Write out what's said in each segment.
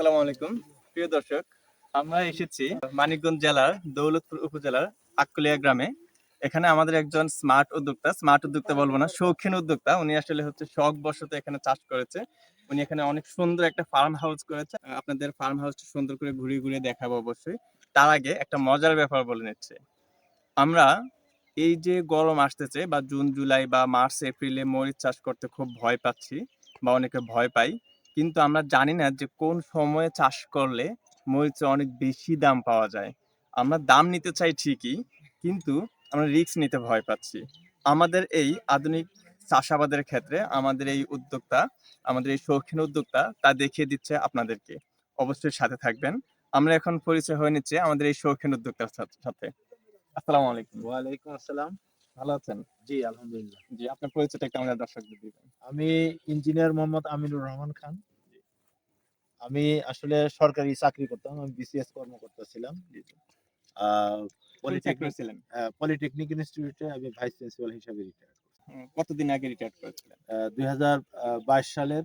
আসসালামু আলাইকুম। প্রিয় দর্শক, আমরা এসেছি মানিকগঞ্জ জেলার দৌলতপুর উপজেলার আক্কলিয়া গ্রামে। এখানে আমাদের একজন স্মার্ট উদ্যোক্তা স্মার্ট উদ্যোক্তা বলব না, শৌখিন উদ্যোক্তা। উনি আসলে হচ্ছে শখ বশত এখানে চাষ করেছে। উনি এখানে অনেক সুন্দর একটা ফার্ম হাউস করেছে। আপনাদের ফার্ম হাউসটা সুন্দর করে ঘুরিয়ে ঘুরিয়ে দেখাবো অবশ্যই। তার আগে একটা মজার ব্যাপার বলে নিচ্ছে। আমরা এই যে গরম আসতেছে বা জুন, জুলাই বা মার্চ, এপ্রিলে মরিচ চাষ করতে খুব ভয় পাচ্ছি বা অনেকে ভয় পাই কিন্তু আমরা জানি না যে কোন সময়ে চাষ করলে মরিচে অনেক বেশি দাম পাওয়া যায়। আমরা দাম নিতে চাই ঠিকই কিন্তু আমরা রিস্ক নিতে ভয় পাচ্ছি। আমাদের এই আধুনিক চাষাবাদের ক্ষেত্রে আমাদের এই উদ্যোক্তা আমাদের এই শৌখিন উদ্যোক্তা তা দেখিয়ে দিচ্ছে আপনাদেরকে। অবশ্যই সাথে থাকবেন। আমরা এখন পরিচয় হয়ে নিচ্ছে আমাদের এই শৌখিন উদ্যোক্তার সাথে- সাথে। আসসালামু আলাইকুম। ওয়ালাইকুম আসসালাম। ভালো আছেন? জি আলহামদুলিল্লাহ। জি আপনার পরিচয়টা একটু আমাদের দর্শকদের দিবেন। আমি ইঞ্জিনিয়ার মোহাম্মদ আমিনুর রহমান খান। আমি আসলে সরকারি চাকরি করতাম আমি বিসিএস কর্মকর্তা ছিলাম পলিটেকনিক করেছিলেন পলিটেকনিক ইনস্টিটিউটে আমি ভাইস প্রিন্সিপাল হিসাবে রিটায়ার কতদিন আগে রিটায়ার করেছিলেন? দুই হাজার বাইশ সালের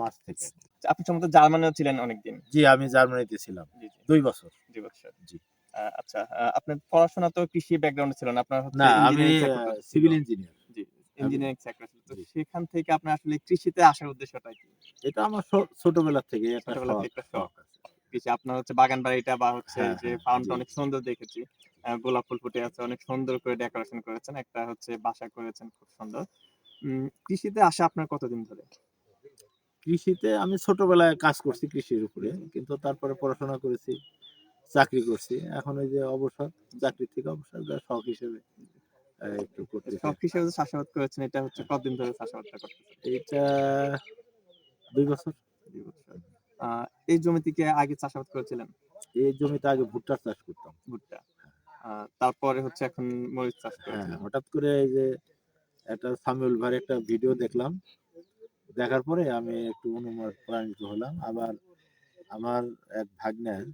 মার্চ থেকে। আপনি সম্ভবত জার্মানিও ছিলেন অনেকদিন। জি আমি জার্মানিতে ছিলাম। দুই বছর। জি বছর। জি। আচ্ছা আপনার পড়াশোনা তো কৃষি ব্যাকগ্রাউন্ড ছিল না আপনার না আমি। সিভিল ইঞ্জিনিয়ার জি ইঞ্জিনিয়ারিং সেক্টর ছিল। তো সেখান থেকে আপনার আসলে কৃষিতে আসার উদ্দেশ্যটা কি? এটা আমার ছোটবেলা থেকে একটা শখ। আপনার হচ্ছে বাগান বাড়িটা বা হচ্ছে হ্যাঁ, যে হ্যাঁ, ফার্মটা অনেক সুন্দর দেখেছি। গোলাপ ফুল ফুটে আছে অনেক সুন্দর করে ডেকোরেশন করেছেন একটা হচ্ছে বাসা করেছেন খুব সুন্দর। কৃষিতে আসা আপনার কতদিন ধরে? কৃষিতে আমি ছোটবেলায় কাজ করছি কৃষির উপরে কিন্তু তারপরে পড়াশোনা করেছি চাকরি করছি। এখন ওই যে অবসর চাকরি থেকে অবসর যা শখ হিসেবে একটু করতেছি। শখ হিসেবে চাষাবাদ করেছেন এটা হচ্ছে কতদিন ধরে চাষাবাদটা করতেছেন? এইটা দুই বছর? দুই বছর। এই জমি থেকে আগে চাষাবাদ করেছিলেন? এই জমিতে আগে ভুট্টার চাষ করতাম। ভুট্টা। তারপরে হচ্ছে এখন মরিচ চাষ হ্যাঁ করেছিলেন? হঠাৎ করে এই যে একটা সামিউল ভাইয়ের একটা ভিডিও দেখলাম। দেখার পরে আমি একটু অনুপ্রাণিত হলাম। আবার আমার এক ভাগ্নের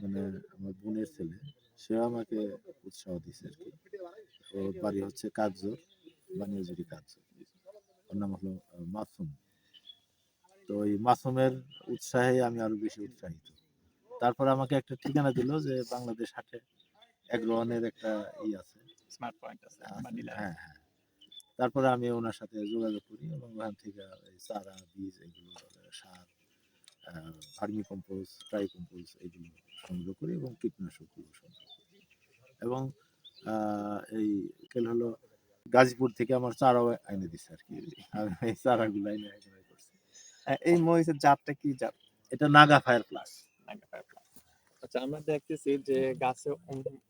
মানে আমার বোনের ছেলে সেও আমাকে উৎসাহ দিছে আর কি। ওর বাড়ি হচ্ছে কাজজোর বানিয়াজুরি কাজজোর ওর নাম হলো মাসুম। তো ওই মাসুমের উৎসাহে আমি আরও বেশি উৎসাহিত। তারপর আমাকে একটা ঠিকানা দিল যে বাংলাদেশ হাটে এগ্রোয়ানের একটা ই আছে। স্মার্ট পয়েন্ট আছে হ্যাঁ হ্যাঁ তারপরে আমি ওনার সাথে যোগাযোগ করি এবং ওখান থেকে এই চারা বীজ এগুলো সার ভার্মি কম্পোজ ট্রাই কম্পোজ এগুলো সংগ্রহ করি এবং কীটনাশকগুলো সংগ্রহ করি। এবং এই কেল হলো গাজীপুর থেকে আমার চারাও এনে দিছে আর কি আমি এই চারাগুলো এনে এই মরিচের জাতটা কি জাত? এটা Naga fire plus. Naga fire আচ্ছা আমরা দেখতেছি যে গাছে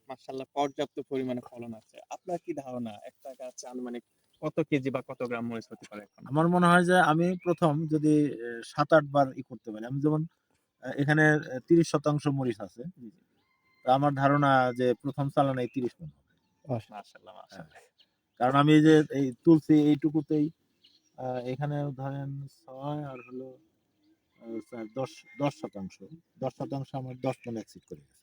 মাশাআল্লাহ পর্যাপ্ত পরিমাণে ফলন আছে। আপনার কি ধারণা? একটা গাছে আনুমানিক কত কেজি বা কত গ্রাম মরিচ হতে পারে আমার মনে হয় যে আমি প্রথম যদি সাত আট বার ই করতে পারি। আমি যেমন এখানে তিরিশ শতাংশ মরিচ আছে। আমার ধারণা যে প্রথম চালানে তিরিশ মন হবে। মাশাআল্লাহ মাশাআল্লাহ। কারণ আমি যে এই তুলছি এইটুকুতেই এখানে ধরেন ছয় আর হলো দশ দশ শতাংশ। দশ শতাংশ আমার দশ মন এক্সিট করে গেছে।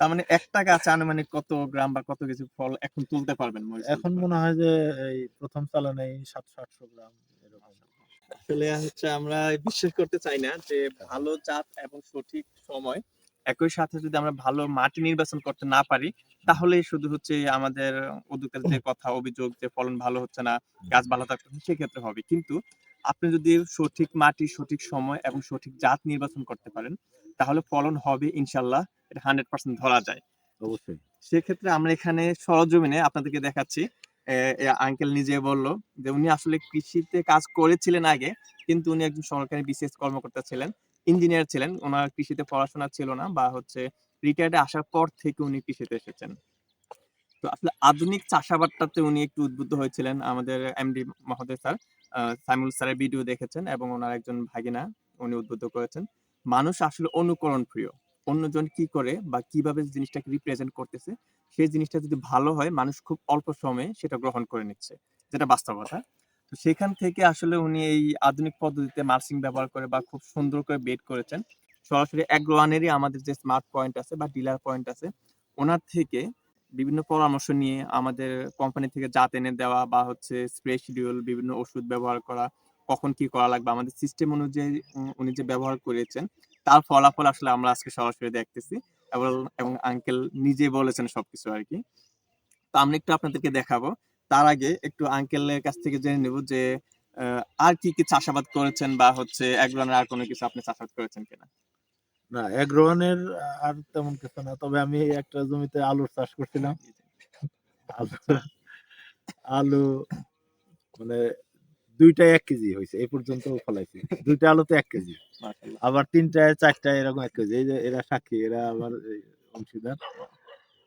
তার মানে একটা গাছে আনুমানিক কত গ্রাম বা কত কেজি ফল এখন তুলতে পারবেন এখন মনে হয় যে এই প্রথম চালানে সাতশো আটশো গ্রাম এরকম। আসলে হচ্ছে আমরা বিশ্বাস করতে চাই না যে ভালো জাত এবং সঠিক সময় একই সাথে যদি আমরা ভালো মাটি নির্বাচন করতে না পারি তাহলে শুধু হচ্ছে আমাদের উদ্যোক্তার যে কথা অভিযোগ যে ফলন ভালো হচ্ছে না গাছ ভালো থাকছে না, সেক্ষেত্রে হবে। কিন্তু আপনি যদি সঠিক মাটি সঠিক সময় এবং সঠিক জাত নির্বাচন করতে পারেন তাহলে ফলন হবে ইনশাল্লাহ এটা হান্ড্রেড পার্সেন্ট ধরা যায়। অবশ্যই। সেক্ষেত্রে আমরা এখানে সরজমিনে আপনাদেরকে দেখাচ্ছি আঙ্কেল নিজে বলল যে উনি আসলে কৃষিতে কাজ করেছিলেন আগে কিন্তু উনি একজন সরকারি বিশেষ কর্মকর্তা ছিলেন। ইঞ্জিনিয়ার ছিলেন। ওনার কৃষিতে পড়াশোনা ছিল না বা হচ্ছে রিটায়ার্ডে আসার পর থেকে উনি কৃষিতে এসেছেন। তো আসলে আধুনিক চাষাবাদটাতে উনি একটু উদ্বুদ্ধ হয়েছিলেন। আমাদের এমডি মহোদয় স্যার সাইমুল স্যারের ভিডিও দেখেছেন এবং ওনার একজন ভাগিনা উনি উদ্বুদ্ধ করেছেন। মানুষ আসলে অনুকরণ প্রিয়। অন্যজন কি করে বা কীভাবে জিনিসটাকে রিপ্রেজেন্ট করতেছে, সেই জিনিসটা যদি ভালো হয়, মানুষ খুব অল্প সময়ে সেটা গ্রহণ করে নিচ্ছে। যেটা বাস্তবতা। তো সেখান থেকে আসলে উনি এই আধুনিক পদ্ধতিতে মার্সিং ব্যবহার করে বা খুব সুন্দর করে বেড করেছেন। সরাসরি অ্যাগ্রোয়ানেরই আমাদের যে স্মার্ট পয়েন্ট আছে বা ডিলার পয়েন্ট আছে, ওনার থেকে বিভিন্ন পরামর্শ নিয়ে আমাদের কোম্পানি থেকে জাত এনে দেওয়া বা হচ্ছে স্প্রে শিডিউল, বিভিন্ন ওষুধ ব্যবহার করা, কখন কি করা লাগবে, আমাদের সিস্টেম অনুযায়ী উনি যে ব্যবহার করেছেন, তার ফলাফল আসলে আমরা আজকে সরাসরি দেখতেছি এবং এবং আঙ্কেল নিজে বলেছেন সবকিছু আর কি তো আমরা একটু আপনাদেরকে দেখাবো তার আগে একটু আঙ্কেলের কাছ থেকে জেনে নেব যে আর কি কি চাষাবাদ করেছেন বা হচ্ছে এক আর কোনো কিছু আপনি চাষাবাদ করেছেন কিনা? না আর তেমন কিছু না তবে আমি একটা জমিতে আলুর চাষ করছিলাম। আলু মানে দুইটা এক কেজি হয়েছে এই পর্যন্ত ফলাইছি। দুইটা আলুতে এক কেজি। আবার তিনটায় চারটায় এরকম এক কেজি। এই যে এরা সাক্ষী এরা এই অংশীদার।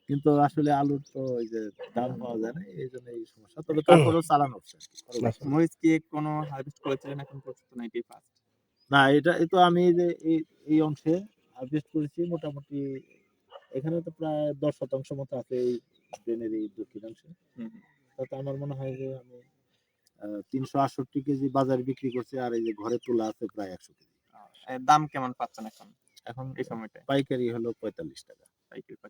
কিন্তু আসলে আলুর তো ওই যে দাম পাওয়া যায় না এই জন্য এই সমস্যা। তবে তারপরেও চালানো হচ্ছে আর কি, মরিচ কি কোনো হারভেস্ট করেছিলেন এখন পর্যন্ত না এটাই ফার্স্ট না এটা এই তো আমি যে এই এই অংশে হারভেস্ট করেছি মোটামুটি এখানে তো প্রায় দশ শতাংশ মতো আছে এই ড্রেনের এই দক্ষিণাংশে তাতে আমার মনে হয় যে আমি তিনশো আটষট্টি কেজি বাজারে বিক্রি করছি আর এই যে ঘরে তোলা আছে প্রায় একশো কেজি। দাম কেমন পাচ্ছেন এখন এখন এই সময়টা পাইকারি হলো পঁয়তাল্লিশ টাকা।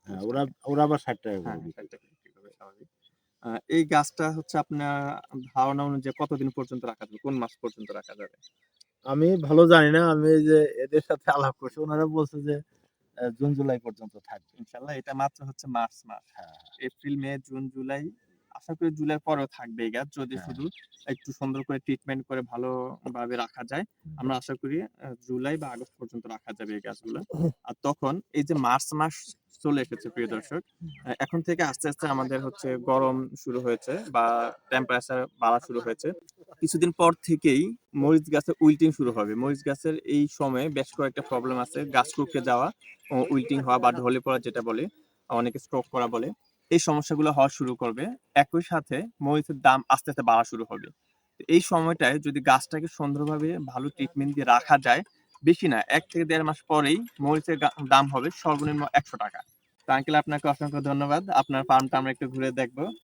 হ্যাঁ ওরা ওরা আবার ষাট টাকা করে হ্যাঁ, ষাট টাকা বিক্রি করবে, স্বাভাবিক। এই গাছটা হচ্ছে আপনার ধারণা অনুযায়ী কতদিন পর্যন্ত রাখা যাবে? কোন মাস পর্যন্ত রাখা যাবে? আমি ভালো জানি না আমি যে এদের সাথে আলাপ করছি ওনারা বলছে যে জুন জুলাই পর্যন্ত থাকবে। ইনশাল্লাহ এটা মাত্র হচ্ছে মার্চ মাস। হ্যাঁ। এপ্রিল মে জুন জুলাই আশা করি জুলাই পরেও থাকবে এই গাছ যদি হ্যাঁ। শুধু একটু সুন্দর করে ট্রিটমেন্ট করে ভালোভাবে রাখা যায় আমরা আশা করি জুলাই বা আগস্ট পর্যন্ত রাখা যাবে এই গাছগুলো আর তখন এই যে মার্চ মাস চলে এসেছে প্রিয় দর্শক এখন থেকে আস্তে আস্তে আমাদের হচ্ছে গরম শুরু হয়েছে বা টেম্পারেচার বাড়া শুরু হয়েছে। কিছুদিন পর থেকেই মরিচ গাছে উইল্টিং শুরু হবে। মরিচ গাছের এই সময়ে বেশ কয়েকটা প্রবলেম আছে। গাছ কুকড়ে যাওয়া উইল্টিং হওয়া বা ঢলে পড়া যেটা বলে অনেকে স্ট্রোক করা বলে। এই সমস্যাগুলো হওয়া শুরু করবে। একই সাথে মরিচের দাম আস্তে আস্তে বাড়া শুরু হবে। এই সময়টায় যদি গাছটাকে সুন্দরভাবে ভালো ট্রিটমেন্ট দিয়ে রাখা যায়, বেশি না, এক থেকে দেড় মাস পরেই মরিচের দাম হবে সর্বনিম্ন একশো টাকা। তো আঙ্কেল, আপনাকে অসংখ্য ধন্যবাদ। আপনার ফার্মটা আমরা একটু ঘুরে দেখব।